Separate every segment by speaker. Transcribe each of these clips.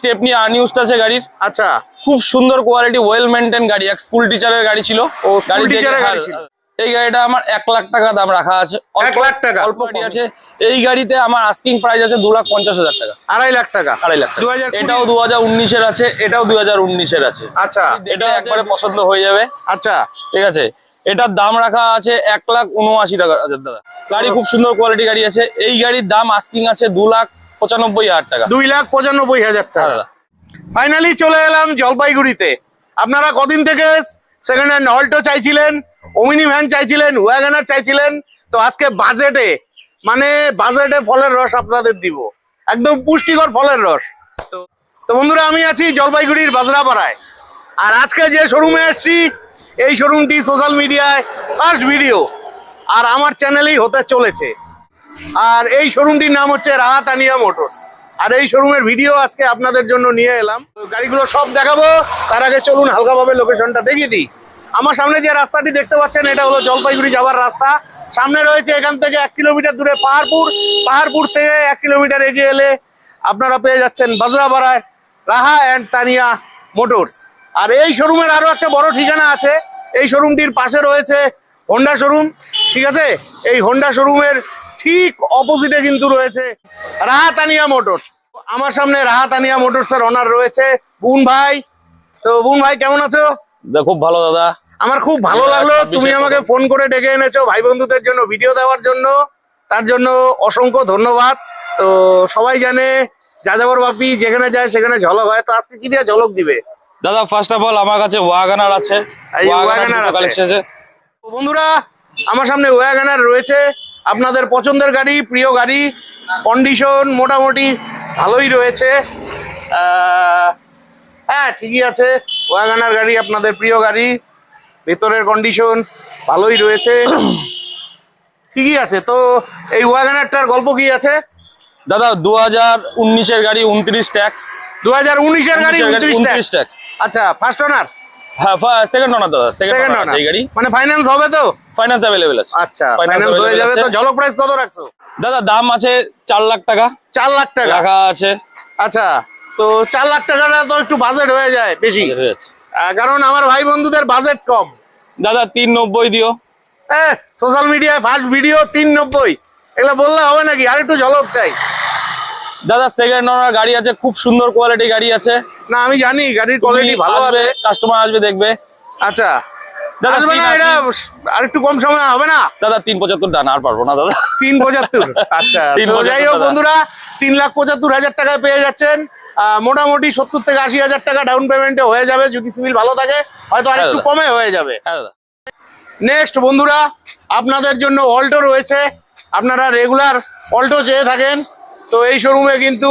Speaker 1: Stepney unused আছে গাড়ির।
Speaker 2: আচ্ছা।
Speaker 1: খুব সুন্দর কোয়ালিটি ওয়েল মেনটেন গাড়ি এক স্কুল টিচারের গাড়ি ছিল।
Speaker 2: ও,
Speaker 1: গাড়ি। এই গাড়িটা আমার এক লাখ টাকা দাম রাখা আছে। অল্প-
Speaker 2: এক লাখ টাকা?
Speaker 1: অল্প গাড়ি আছে। এই গাড়িতে আমার আস্কিং প্রাইস আছে দু লাখ পঞ্চাশ হাজার টাকা।
Speaker 2: আড়াই লাখ টাকা?
Speaker 1: আড়াই লাখ টাকা। এটাও দু হাজার উনিশের আছে এটাও দু হাজার উনিশের আছে।
Speaker 2: আচ্ছা।
Speaker 1: এটা একবারে পছন্দ হয়ে যাবে।
Speaker 2: আচ্ছা।
Speaker 1: ঠিক আছে? এটার দাম রাখা আছে এক লাখ উনআশি টাকা হাজার দাদা। গাড়ি খুব সুন্দর কোয়ালিটি গাড়ি আছে। এই গাড়ির দাম আস্কিং আছে দু লাখ পঁচানব্বই হাজার টাকা।
Speaker 2: দুই লাখ পঁচানব্বই হাজার
Speaker 1: হ্যাঁ
Speaker 2: টাকা ফাইনালি চলে এলাম জলপাইগুড়িতে। আপনারা কদিন থেকে সেকেন্ড হ্যান্ড অল্টো চাইছিলেন ওমিনি ভ্যান চাইছিলেন ওয়াগানার চাইছিলেন তো আজকে বাজেটে মানে বাজেটে ফলের রস আপনাদের দিব। একদম পুষ্টিকর ফলের রস। তো তো বন্ধুরা আমি আছি জলপাইগুড়ির বাজরাপাড়ায়। আর আজকে যে শোরুমে এসেছি এই শোরুমটি সোশ্যাল মিডিয়ায় ফার্স্ট ভিডিও আর আমার চ্যানেলেই হতে চলেছে। আর এই শোরুমটির নাম হচ্ছে রাহাতানিয়া মোটরস। আর এই শোরুমের ভিডিও আজকে আপনাদের জন্য নিয়ে এলাম। গাড়িগুলো সব দেখাবো, তার আগে চলুন হালকাভাবে লোকেশনটা দেখিয়ে দিই। আমার সামনে যে রাস্তাটি দেখতে পাচ্ছেন, এটা হলো জলপাইগুড়ি যাওয়ার রাস্তা। সামনে রয়েছে এখান থেকে এক কিলোমিটার দূরে পাহাড়পুর। পাহাড়পুর থেকে এক কিলোমিটার এগিয়ে এলে আপনারা পেয়ে যাচ্ছেন বাজরাপাড়ায় রাহা অ্যান্ড তানিয়া মোটরস। আর এই শোরুমের আরও একটা বড় ঠিকানা আছে। এই শোরুমটির পাশে রয়েছে হোন্ডা শোরুম, ঠিক আছে? এই হোন্ডা শোরুমের ঠিক অপোজিটে কিন্তু রয়েছে রাহাতানিয়া মোটরস। আমার সামনে রাহাতানিয়া মোটরস এর অনার রয়েছে বুন ভাই। তো বুন ভাই কেমন আছো?
Speaker 1: খুব ভালো দাদা।
Speaker 2: আমার খুব ভালো লাগল তুমি আমাকে ফোন করে ডেকে এনেছো ভাই বন্ধুদের জন্য ভিডিও দেওয়ার জন্য। তার জন্য অসংখ্য ধন্যবাদ। তো সবাই জানে যাযাবর বাপি যেখানে যায় সেখানে ঝলক হয়। তো আজকে কি দিয়ে ঝলক দিবে?
Speaker 1: দাদা ফার্স্ট অফ অল আমার কাছে ওয়াগানার আছে। ওয়াগানার কালেকশন আছে।
Speaker 2: তো বন্ধুরা আমার সামনে ওয়াগানার রয়েছে। আপনাদের পছন্দের গাড়ি প্রিয় গাড়ি কন্ডিশন মোটামুটি ভালোই রয়েছে। হ্যাঁ ঠিকই আছে ওয়াগানার গাড়ি আপনাদের প্রিয় গাড়ি ভেতরের কন্ডিশন ভালোই রয়েছে। ঠিকই আছে তো এই ওয়াগানারটার গল্প কি আছে?
Speaker 1: দাদা দু হাজার উনিশের গাড়ি উনত্রিশ ট্যাক্স।
Speaker 2: দু হাজার উনিশের গাড়ি উনত্রিশ
Speaker 1: ট্যাক্স।
Speaker 2: আচ্ছা ফার্স্ট ওনার
Speaker 1: হ্যাঁ সেকেন্ড ওনার দাদা
Speaker 2: সেকেন্ড ওনার
Speaker 1: এই গাড়ি।
Speaker 2: মানে ফাইন্যান্স হবে তো?
Speaker 1: ফাইন্যান্স অ্যাভেলেবেল আছে।
Speaker 2: আচ্ছা ফাইন্যান্স হয়ে যাবে তো ঝলক প্রাইস কত রাখছো?
Speaker 1: দাদা দাম আছে চার লাখ টাকা।
Speaker 2: চার লাখ টাকা?
Speaker 1: রাখা আছে।
Speaker 2: আচ্ছা তো চার লাখ টাকাটা তো একটু বাজেট হয়ে যায় বেশি।
Speaker 1: হয়ে
Speaker 2: কারণ আমার ভাই বন্ধুদের বাজেট কম।
Speaker 1: দাদা তিন নব্বই দিও
Speaker 2: সোশ্যাল মিডিয়ায় ফার্স্ট ভিডিও তিন নব্বই এগুলো বললে হবে নাকি? আর একটু ঝলক চাই।
Speaker 1: দাদা সেকেন্ড ওনার গাড়ি আছে খুব সুন্দর কোয়ালিটি গাড়ি আছে।
Speaker 2: না আমি জানি গাড়ির কোয়ালিটি ভালো আছে।
Speaker 1: কাস্টমার আসবে দেখবে।
Speaker 2: আচ্ছা
Speaker 1: দাদা,
Speaker 2: এটা আর একটু কম সময় হবে না।
Speaker 1: দাদা তিন পঁচাত্তর ডান আর পারব না দাদা।
Speaker 2: তিন পঁচাত্তর। আচ্ছা যাই হোক বন্ধুরা তিন লাখ পঁচাত্তর হাজার টাকায় পেয়ে যাচ্ছেন। মোটামুটি সত্তর থেকে আশি হাজার টাকা ডাউন পেমেন্টে হয়ে যাবে যদি সিভিল ভালো থাকে হয়তো আর
Speaker 1: হ্যাঁ
Speaker 2: একটু কমে হয়ে যাবে।
Speaker 1: হ্যাঁ
Speaker 2: নেক্সট বন্ধুরা আপনাদের জন্য অল্টো রয়েছে। আপনারা রেগুলার অল্টো চেয়ে থাকেন। তো এই শোরুমে কিন্তু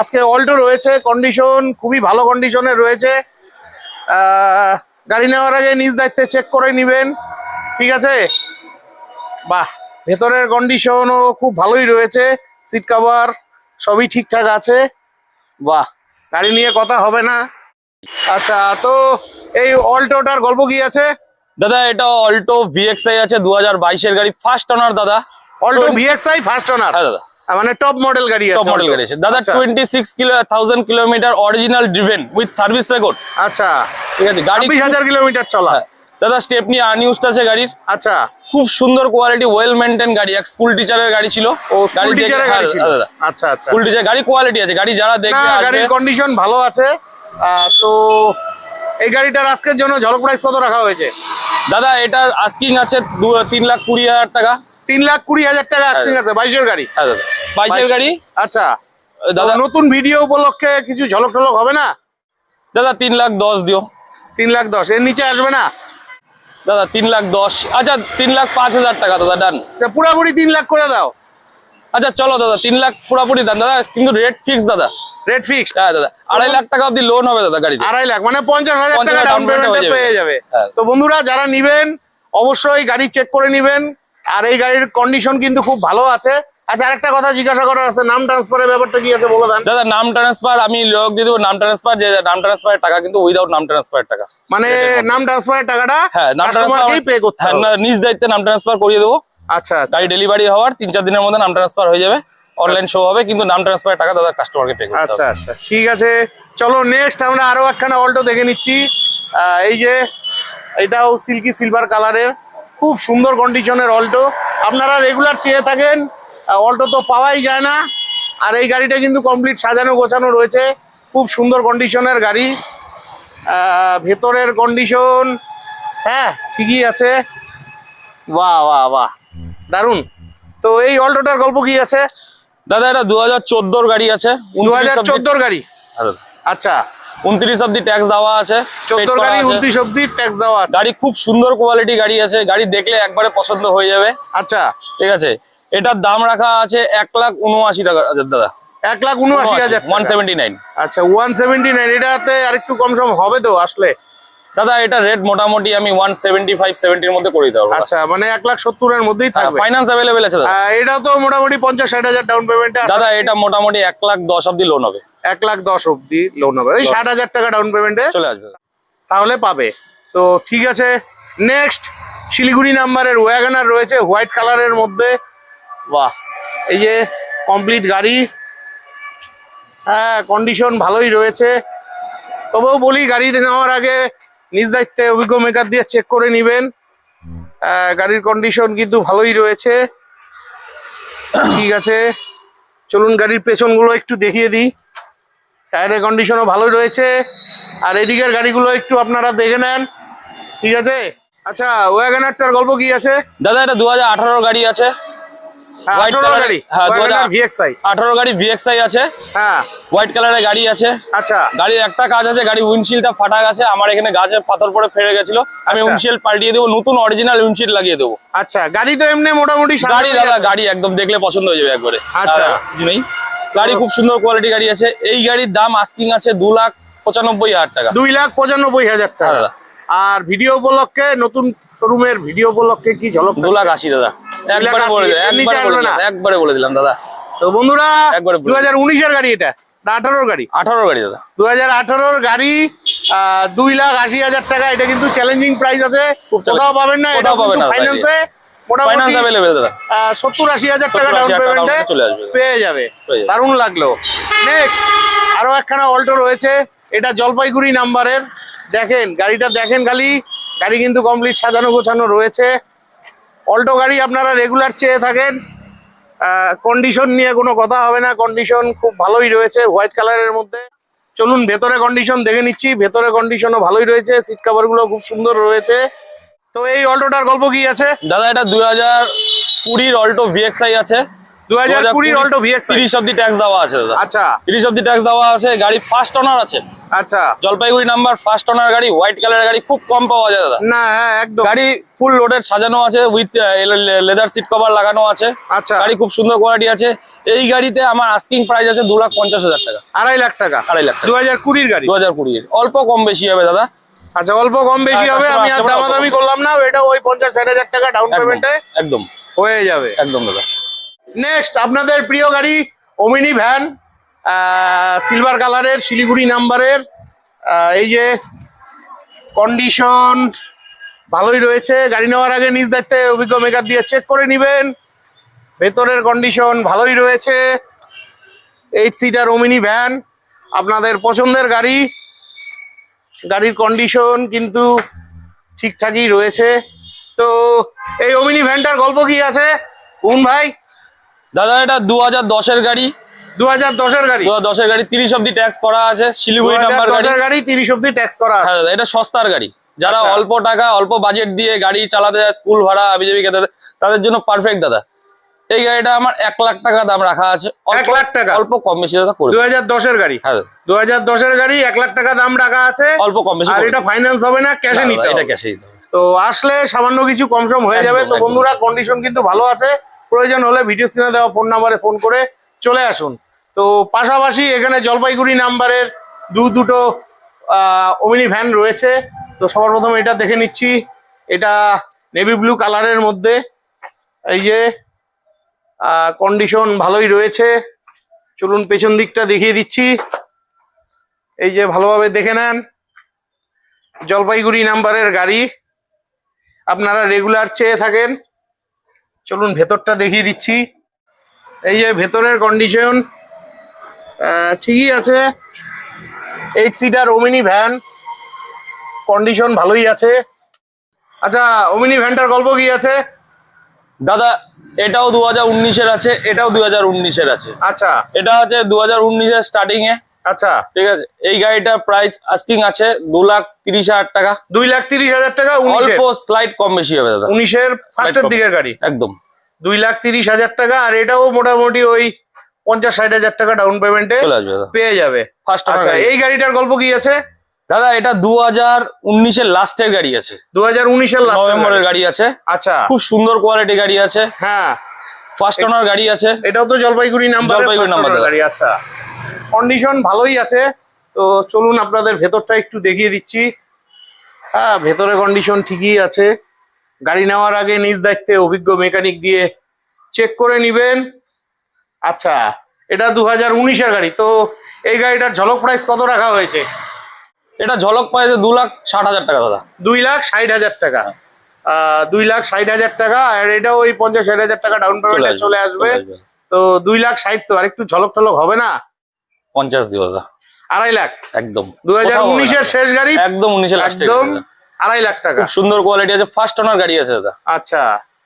Speaker 2: আজকে অল্টো রয়েছে। কন্ডিশন খুবই ভালো কন্ডিশনের রয়েছে। আহ, গাড়ি নেওয়ার আগে নিজ দায়িত্বে চেক করে নেবেন ঠিক আছে? বাহ ভেতরের কন্ডিশনও খুব ভালোই রয়েছে সিট কভার সবই ঠিকঠাক আছে। বাহ গাড়ি নিয়ে কথা হবে না। আচ্ছা তো এই অল্টোটার গল্প কি আছে?
Speaker 1: দাদা এটা অল্টো ভিএক্সআই আছে দু হাজার বাইশের গাড়ি ফার্স্ট ওনার দাদা।
Speaker 2: অল্টো ভিএক্সআই ফার্স্ট ওনার
Speaker 1: হ্যাঁ দাদা।
Speaker 2: মানে টপ মডেল গাড়ি আছে
Speaker 1: টপ মডেল গাড়ি আছে। দাদা
Speaker 2: আচ্ছা,
Speaker 1: twenty six kilo thousand kilometre original driven with service record
Speaker 2: আচ্ছা।
Speaker 1: ঠিক আছে গাড়ি
Speaker 2: ছাব্বিশ হাজার কিলোমিটার চলা।
Speaker 1: হ্যাঁ। দাদা স্টেপনি আনইউজড আছে গাড়ির।
Speaker 2: আচ্ছা।
Speaker 1: খুব সুন্দর কোয়ালিটি ওয়েল মেনটেন গাড়ি। এক স্কুল টিচারের গাড়ি ছিল।
Speaker 2: ও স্কুল টিচারের
Speaker 1: হ্যাঁ,
Speaker 2: গাড়ি ছিল।
Speaker 1: হ্যাঁ, দাদা।
Speaker 2: আচ্ছা আচ্ছা।
Speaker 1: স্কুল টিচার গাড়ি কোয়ালিটি আছে। গাড়ি যারা দেখবে আসবে।
Speaker 2: গাড়ির কন্ডিশন ভালো আছে। তো এই গাড়িটার আজকের জন্য ঝলক প্রাইস কত রাখা হয়েছে?
Speaker 1: দাদা এটার আস্কিং আছে দু- তিন লাখ কুড়ি হাজার টাকা।
Speaker 2: তিন লাখ কুড়ি হাজার টাকা আস্কিং আছে। বাইশের গাড়ি।
Speaker 1: হ্যাঁ দাদা। বাইশের গাড়ি?
Speaker 2: আচ্ছা।
Speaker 1: দাদা
Speaker 2: নতুন ভিডিও উপলক্ষে কিছু ঝলক টলক হবে না?
Speaker 1: দাদা তিন লাখ দশ দিও।
Speaker 2: তিন লাখ দশ। এর নিচে আসবে না?
Speaker 1: দাদা তিন লাখ দশ। আচ্ছা তিন লাখ পাঁচ হাজার টাকা দাদা ডান
Speaker 2: পুরাপুরি তিন লাখ করে দাও।
Speaker 1: আচ্ছা চলো দাদা তিন লাখ পুরোপুরি দান দাদা কিন্তু রেট ফিক্স দাদা।
Speaker 2: রেট ফিক্সড
Speaker 1: হ্যাঁ দাদা আড়াই লাখ টাকা অব্দি লোন হবে দাদা গাড়ি
Speaker 2: আড়াই লাখ মানে পঞ্চাশ হাজার টাকা ডাউন
Speaker 1: payment
Speaker 2: পেয়ে যাবে।
Speaker 1: হ্যাঁ।
Speaker 2: তো বন্ধুরা যারা নিবেন অবশ্যই গাড়ি চেক করে নিবেন। আর এই গাড়ির কন্ডিশন কিন্তু খুব ভালো আছে। আচ্ছা আরেকটা কথা জিজ্ঞাসা করার আছে নাম ট্রান্সফারের ব্যাপারটা কি আছে বলে দেন।
Speaker 1: দাদা নাম ট্রান্সফার আমি লোক দিয়ে দেবো নাম ট্রান্সফার যে নাম ট্রান্সফারের টাকা কিন্তু উইদাউট নাম ট্রান্সফারের টাকা।
Speaker 2: মানে নাম ট্রান্সফারের টাকাটা
Speaker 1: হ্যাঁ নাম
Speaker 2: কাস্টমারকেই পে করতে
Speaker 1: হ্যাঁ
Speaker 2: হবে।
Speaker 1: না, নিজ দায়িত্বে নাম ট্রান্সফার করিয়ে দেবো।
Speaker 2: আচ্ছা আচ্ছা।
Speaker 1: গাড়ি ডেলিভারি হওয়ার তিন চার দিনের মধ্যে নাম ট্রান্সফার হয়ে যাবে। অনলাইন শো হবে কিন্তু নাম ট্রান্সফারের টাকা দাদা কাস্টমারকে পে করতে
Speaker 2: আচ্ছা
Speaker 1: হবে।
Speaker 2: আচ্ছা ঠিক আছে। চলো নেক্সট আমরা আরও একখানা অল্টো দেখে নিচ্ছি। এই যে এটাও সিল্কি সিলভার কালারের খুব সুন্দর কন্ডিশনের অল্টো আপনারা রেগুলার চেয়ে থাকেন অল্টো তো পাওয়াই যায় না। আর এই গাড়িটা কিন্তু কমপ্লিট সাজানো গোছানো রয়েছে। খুব সুন্দর কন্ডিশনের গাড়ি। ভেতরের কন্ডিশন হ্যাঁ ঠিকই আছে। বাহ বাহ বাহ। দারুণ তো এই অল্টোটার গল্প কি আছে?
Speaker 1: দাদা এটা দু হাজার চোদ্দোর গাড়ি আছে।
Speaker 2: দু হাজার চোদ্দোর গাড়ি? আচ্ছা।
Speaker 1: উনত্রিশ অব্দি ট্যাক্স দেওয়া আছে।
Speaker 2: গাড়ি উনত্রিশ অব্দি ট্যাক্স দেওয়া আছে।
Speaker 1: গাড়ি খুব সুন্দর কোয়ালিটি গাড়ি আছে। গাড়ি দেখলে একবারে পছন্দ হয়ে যাবে।
Speaker 2: আচ্ছা।
Speaker 1: ঠিক আছে? এটার দাম রাখা আছে এক লাখ উনআশি টাকা দাদা।
Speaker 2: এক লাখ উনআশি হাজার
Speaker 1: ওয়ান সেভেন্টি নাইন
Speaker 2: আচ্ছা ওয়ান সেভেন্টি নাইন এটাতে আরেকটু কম সম হবে তো আসলে?
Speaker 1: দাদা এটা রেট মোটামুটি আমি ওয়ান সেভেন্টি ফাইভ সেভেন্টির মধ্যে করে দিতে পারব।
Speaker 2: আচ্ছা মানে এক লাখ সত্তরের মধ্যেই থাকবে।
Speaker 1: ফাইন্যান্স অ্যাভেলেবেল আছে দাদা।
Speaker 2: এটা তো মোটামুটি পঞ্চাশ ষাট হাজার ডাউন পেমেন্টে
Speaker 1: দাদা এটা মোটামুটি এক লাখ দশ অব্দি লোন হবে।
Speaker 2: এক লাখ দশ অব্দি লোন হবে। ওই
Speaker 1: দশ।
Speaker 2: ষাট হাজার টাকা ডাউন পেমেন্টে
Speaker 1: চলে আসবে
Speaker 2: তাহলে পাবে। তো ঠিক আছে নেক্সট শিলিগুড়ি নাম্বারের ওয়াগানার রয়েছে হোয়াইট কালারের মধ্যে বাহ। এই যে কমপ্লিট গাড়ি। হ্যাঁ কন্ডিশন ভালোই রয়েছে। তবেও বলি, গাড়ি নেওয়ার আগে নিজ দায়িত্বে অভিজ্ঞ মেকার দিয়ে চেক করে নেবেন। গাড়ির কন্ডিশন কিন্তু ভালোই রয়েছে। ঠিক আছে। চলুন গাড়ির পেছনগুলো একটু দেখিয়ে দিই। টায়ারের কন্ডিশনও ভালোই রয়েছে। আর এদিকের গাড়িগুলো একটু আপনারা দেখে নেন। ঠিক আছে? আচ্ছা ওয়াগানারটার গল্প কি আছে?
Speaker 1: দাদা, এটা দু হাজার গাড়ি আছে। Colour-
Speaker 2: গাড়ি।
Speaker 1: হ্যাঁ,
Speaker 2: ভিএক্সআই
Speaker 1: গাড়ি ভিএক্সআই আছে।
Speaker 2: হ্যাঁ।
Speaker 1: হোয়াইট কালারের গাড়ি আছে।
Speaker 2: আচ্ছা।
Speaker 1: গাড়ির একটা কাজ আছে গাড়ি উইন্ডশিল্ডটা ফাটা গেছে আমার এখানে গাছে পাথর গেছিল। আমি
Speaker 2: আচ্ছা।
Speaker 1: উইন্ডশিল্ড পাল্টিয়ে দেবো নতুন অরিজিনাল উইন্ডশিল্ড লাগিয়ে দেবো।
Speaker 2: আচ্ছা গাড়ি তো এমনি মোটামুটি
Speaker 1: গাড়ি দাদা গাড়ি একদম দেখলে পছন্দ হয়ে যাবে একবারে।
Speaker 2: আচ্ছা।
Speaker 1: নেই। গাড়ি খুব সুন্দর কোয়ালিটি গাড়ি আছে। এই গাড়ির দাম আস্কিং আছে দু লাখ পঁচানব্বই হাজার টাকা।
Speaker 2: দুই লাখ পঁচানব্বই হাজার টাকা।
Speaker 1: হ্যাঁ, দাদা।
Speaker 2: আর ভিডিও উপলক্ষে নতুন শোরুমের ভিডিও উপলক্ষে কি ঝলক
Speaker 1: দু লাখ আশি দাদা। একবারে বলে দিলাম একবারে বলে দাদা।
Speaker 2: তো বন্ধুরা দু হাজার উনিশের গাড়ি এটা আঠারোর গাড়ি?
Speaker 1: গাড়ি দাদা।
Speaker 2: দু হাজার আঠারোর গাড়ি দুই লাখ আশি হাজার টাকা এটা কিন্তু চ্যালেঞ্জিং প্রাইস আছে। কোথাও পাবেন না এটা
Speaker 1: পাবেন না,
Speaker 2: ফাইন্যান্সে মোটামুটি
Speaker 1: অ্যাভেলেবেল দাদা।
Speaker 2: সত্তর আশি হাজার টাকা ডাউন পেমেন্টে। পেয়ে যাবে।
Speaker 1: পেয়ে যাবে।
Speaker 2: দারুণ লাগল। নেক্সট আরও একখানা অল্টো রয়েছে। এটা জলপাইগুড়ি নাম্বারের দেখেন গাড়িটা দেখেন খালি। গাড়ি কিন্তু কমপ্লিট সাজানো গোছানো রয়েছে। অল্টো গাড়ি আপনারা রেগুলার চেয়ে থাকেন। কন্ডিশন নিয়ে কোনো কথা হবে না। কন্ডিশন খুব ভালোই রয়েছে হোয়াইট কালারের মধ্যে। চলুন, ভেতরে কন্ডিশন দেখে নিচ্ছি। ভেতরে কন্ডিশনও ভালোই রয়েছে। সিট কাভারগুলো খুব সুন্দর রয়েছে। তো এই অল্টোটার গল্প কি আছে?
Speaker 1: দাদা, এটা দুই হাজার কুড়ির অল্টো ভিএক্সআই আছে।
Speaker 2: অল্টো ভিএক্স
Speaker 1: ট্যাক্স দেওয়া আছে দাদা।
Speaker 2: আচ্ছা।
Speaker 1: ট্যাক্স দেওয়া আছে গাড়ি ফার্স্ট ওনার আছে।
Speaker 2: আচ্ছা।
Speaker 1: জলপাইগুড়ি নাম্বার ফার্স্ট ওনার গাড়ি হোয়াইট কালারের গাড়ি খুব কম পাওয়া যায় দাদা।
Speaker 2: না হ্যাঁ একদম।
Speaker 1: গাড়ি ফুল লোডেড সাজানো আছে উইথ লেদার সিট কভার লাগানো আছে।
Speaker 2: আচ্ছা।
Speaker 1: গাড়ি খুব সুন্দর কোয়ালিটি আছে। এই গাড়িতে আমার আস্কিং প্রাইস আছে লাখ পঞ্চাশ হাজার টাকা।
Speaker 2: আড়াই লাখ টাকা।
Speaker 1: আড়াই লাখ
Speaker 2: গাড়ি।
Speaker 1: অল্প কম বেশি হবে দাদা।
Speaker 2: আচ্ছা অল্প কম বেশি
Speaker 1: হ্যাঁ,
Speaker 2: হবে আমি আর দামাদামি করলাম না এটা ওই পঞ্চাশ ষাট হাজার টাকা ডাউন পেমেন্টে
Speaker 1: একদম।
Speaker 2: হয়ে যাবে।
Speaker 1: একদম দাদা।
Speaker 2: নেক্সট আপনাদের প্রিয় গাড়ি ওমিনি ভ্যান সিলভার কালারের শিলিগুড়ি নাম্বারের এই যে কন্ডিশন ভালোই রয়েছে। গাড়ি নেওয়ার আগে নিজ দায়িত্বে অভিজ্ঞ মেকার দিয়ে চেক করে নেবেন। ভেতরের কন্ডিশন ভালোই রয়েছে। এইট সিটার ওমিনি ভ্যান আপনাদের পছন্দের গাড়ি। গাড়ির কন্ডিশন কিন্তু ঠিকঠাকই রয়েছে। তো এই ওমিনি ভ্যানটার গল্প কি আছে? কোন ভাই
Speaker 1: দাদা এটা দু হাজার দশের গাড়ি।
Speaker 2: দু হাজার দশের গাড়ি।
Speaker 1: দু হাজার দশের গাড়ি তিরিশ অব্দি ট্যাক্স করা আছে শিলিগুড়ি নাম্বার গাড়ি।
Speaker 2: তিরিশ অব্দি ট্যাক্স করা
Speaker 1: হ্যাঁ দাদা এটা সস্তার গাড়ি। যারা
Speaker 2: আচ্ছা।
Speaker 1: অল্প টাকা অল্প বাজেট দিয়ে গাড়ি চালাতে যায় স্কুল ভাড়া বিজেপি খেতে তাদের জন্য পারফেক্ট দাদা। এই গাড়িটা আমার এক লাখ টাকা দাম রাখা আছে।
Speaker 2: এক লাখ টাকা?
Speaker 1: অল্প কম বেশি দাদা করে
Speaker 2: দু হাজার দশের গাড়ি।
Speaker 1: হ্যাঁ
Speaker 2: দু হাজার দশের গাড়ি এক লাখ টাকা দাম রাখা আছে।
Speaker 1: অল্প কম বেশি
Speaker 2: আর এটা ফাইন্যান্স হবে না ক্যাশে নিতে
Speaker 1: এটা ক্যাশে
Speaker 2: তো আসলে সামান্য কিছু কম সম হয়ে যাবে। তো বন্ধুরা কন্ডিশন কিন্তু ভালো আছে। প্রয়োজন হলে ভিডিও স্ক্রিনে দেওয়া ফোন নাম্বারে ফোন করে চলে আসুন। তো পাশাপাশি এখানে জলপাইগুড়ি নাম্বারের দু দুটো ওমিনি ভ্যান রয়েছে। তো সবার প্রথমে এটা দেখে নিচ্ছি। এটা নেভি ব্লু কালারের মধ্যে। এই যে কন্ডিশন ভালোই রয়েছে। চলুন পেছন দিকটা দেখিয়ে দিচ্ছি। এই যে ভালোভাবে দেখে নেন। জলপাইগুড়ি নাম্বারের গাড়ি। আপনারা রেগুলার চেয়ে থাকেন। চলুন ভেতরটা দেখিয়ে দিচ্ছি। এই যে ভেতরের কন্ডিশন ঠিকই আছে। Eight seater Omni van condition ভালোই আছে। আচ্ছা ওমিনি ভ্যানটার গল্প কি আছে?
Speaker 1: দাদা এটাও দু হাজার উনিশের আছে এটাও দু হাজার উনিশের আছে।
Speaker 2: আচ্ছা।
Speaker 1: এটা আছে দু হাজার উনিশের স্টার্টিং এ
Speaker 2: আচ্ছা।
Speaker 1: ঠিক আছে এই গাড়িটার প্রাইস আস্কিং আছে দু লাখ তিরিশ হাজার টাকা।
Speaker 2: দুই লাখ তিরিশ হাজার টাকা
Speaker 1: অল্প স্লাইড কম বেশি হবে দাদা।
Speaker 2: উনিশের ফার্স্টের। দিকের গাড়ি।
Speaker 1: একদম।
Speaker 2: দুই লাখ তিরিশ হাজার টাকা আর এটাও মোটামুটি ওই পঞ্চাশ ষাট হাজার টাকা ডাউন পেমেন্টে পেয়ে যাবে।
Speaker 1: ফার্স্ট
Speaker 2: আচ্ছা এই গাড়িটার গল্প কি আছে?
Speaker 1: দাদা এটা দু হাজার উনিশের লাস্টের গাড়ি আছে।
Speaker 2: দু হাজার উনিশের
Speaker 1: নভেম্বরের গাড়ি। আছে।
Speaker 2: আচ্ছা।
Speaker 1: খুব সুন্দর কোয়ালিটি গাড়ি আছে।
Speaker 2: হ্যাঁ।
Speaker 1: ফার্স্ট ওনার গাড়ি আছে।
Speaker 2: এটাও তো জলপাইগুড়ি নাম্বার
Speaker 1: জলপাইগুড়ি দাদা।
Speaker 2: গাড়ি আচ্ছা। কন্ডিশন ভালোই আছে। তো চলুন আপনাদের ভেতরটা একটু দেখিয়ে দিচ্ছি। হ্যাঁ ভেতরে কন্ডিশন ঠিকই আছে। গাড়ি নেওয়ার আগে নিজ দায়িত্বে অভিজ্ঞ মেকানিক দিয়ে চেক করে নিবেন। আচ্ছা এটা দু হাজার উনিশের গাড়ি। তো এই গাড়িটার ঝলক প্রাইস কত রাখা হয়েছে?
Speaker 1: এটা ঝলক পাইছে দু লাখ ষাট হাজার টাকা দাদা।
Speaker 2: দুই লাখ ষাট হাজার টাকা। আহ, দুই লাখ ষাট হাজার টাকা আর এটাও ওই পঞ্চাশ ষাট হাজার টাকা ডাউন পেমেন্টে চলে আসবে তো দুই লাখ ষাট তো আর একটু ঝলক টলক হবে না?
Speaker 1: পঞ্চাশ দিব দাদা।
Speaker 2: আড়াই লাখ?
Speaker 1: একদম।
Speaker 2: দু হাজার। উনিশের শেষ গাড়ি?
Speaker 1: একদম উনিশের
Speaker 2: একদম আড়াই লাখ টাকা।
Speaker 1: সুন্দর কোয়ালিটি আছে ফার্স্ট ওনার গাড়ি আছে দাদা।
Speaker 2: আচ্ছা।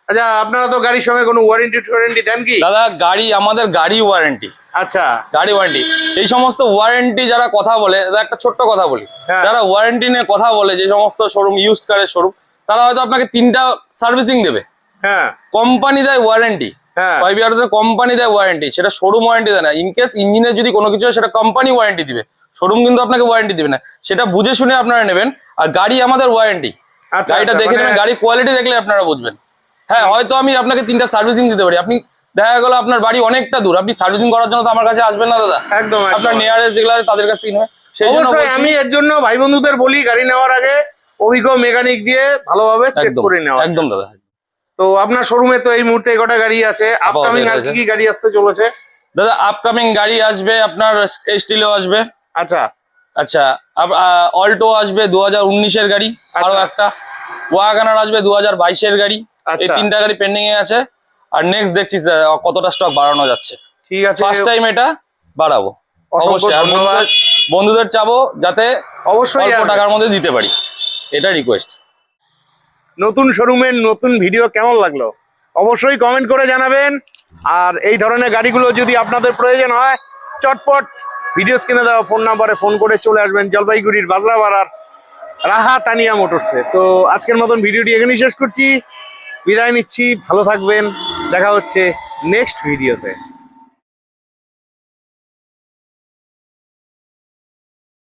Speaker 2: আচ্ছা আপনারা তো গাড়ির সঙ্গে কোনো ওয়ারেন্টি টোয়ারেন্টি দেন কি?
Speaker 1: দাদা গাড়ি আমাদের গাড়ি ওয়ারেন্টি
Speaker 2: আচ্ছা।
Speaker 1: গাড়ি ওয়ারেন্টি এই সমস্ত ওয়ারেন্টি যারা কথা বলে একটা ছোট্ট কথা বলি।
Speaker 2: হ্যাঁ।
Speaker 1: যারা ওয়ারেন্টি নিয়ে কথা বলে যে সমস্ত শোরুম ইউজ কারের শোরুম তারা হয়তো আপনাকে তিনটা সার্ভিসিং দেবে।
Speaker 2: হ্যাঁ।
Speaker 1: কোম্পানি দেয় ওয়ারেন্টি ফাইভ ইয়ার্স কোম্পানি দেয় ওয়ারেন্টি সেটা শোরুম ওয়ারেন্টি দেয় না। ইন কেস ইঞ্জিনের যদি কোনো কিছু হয় সেটা কোম্পানি ওয়ারেন্টি দিবে। শোরুম কিন্তু আপনাকে ওয়ারেন্টি দিবে না। সেটা বুঝে শুনে আপনারা নেবেন আর গাড়ি আমাদের ওয়ারেন্টি
Speaker 2: আচ্ছা
Speaker 1: গাড়িটা
Speaker 2: আচ্ছা,
Speaker 1: দেখে
Speaker 2: মানে-
Speaker 1: নেবেন গাড়ি কোয়ালিটি দেখলে আপনারা বুঝবেন। হ্যাঁ হয়তো আমি আপনাকে তিনটা সার্ভিসিং দিতে পারি। আপনি দেখা গেল আপনার বাড়ি অনেকটা দূর। আপনি সার্ভিসিং করার জন্য তো আমার কাছে আসবেন না দাদা।
Speaker 2: একদম
Speaker 1: আপনার। নিয়ারেস্ট যেগুলো আছে তাদের কাছ থেকে নেবেন। সেই জন্য
Speaker 2: অবশ্যই আমি এর জন্য ভাই বন্ধুদের বলি গাড়ি নেওয়ার আগে অভিজ্ঞ মেকানিক দিয়ে ভালোভাবে চেক করে নেওয়া।
Speaker 1: একদম দাদা।
Speaker 2: তো আপনার শোরুমে তো এই মুহূর্তে কটা গাড়ি আছে? আপকামিং আর কি কি গাড়ি আসতে চলেছে?
Speaker 1: দাদা আপকামিং গাড়ি আসবে আপনার স্টিলও আসবে।
Speaker 2: আচ্ছা।
Speaker 1: আচ্ছা অল্টো আসবে দু হাজার উনিশের গাড়ি আরও
Speaker 2: আচ্ছা।
Speaker 1: একটা। ওয়াগানার আসবে দু হাজার বাইশের গাড়ি। এই
Speaker 2: আচ্ছা।
Speaker 1: তিনটা গাড়ি পেন্ডিং এ আছে। আর নেক্সট দেখছি কতটা স্টক বাড়ানো যাচ্ছে।
Speaker 2: ঠিক আছে।
Speaker 1: ফার্স্ট টাইম এটা বাড়াবো। অবশ্যই। আর। বন্ধুদের চাবো যাতে
Speaker 2: অবশ্যই
Speaker 1: টাকার মধ্যে দিতে পারি। এটা রিকোয়েস্ট
Speaker 2: নতুন শোরুমের নতুন ভিডিও কেমন লাগল? অবশ্যই কমেন্ট করে জানাবেন। আর এই ধরনের গাড়িগুলো যদি আপনাদের প্রয়োজন হয়, চটপট ভিডিও স্ক্রিনে দেওয়া ফোন নাম্বারে ফোন করে চলে আসবেন জলপাইগুড়ির বাজরাবাড়ার রাহা তানিয়া মোটরসে। তো আজকের মতন ভিডিওটি এখানেই শেষ করছি। বিদায় নিচ্ছি। ভালো থাকবেন। দেখা হচ্ছে নেক্সট ভিডিওতে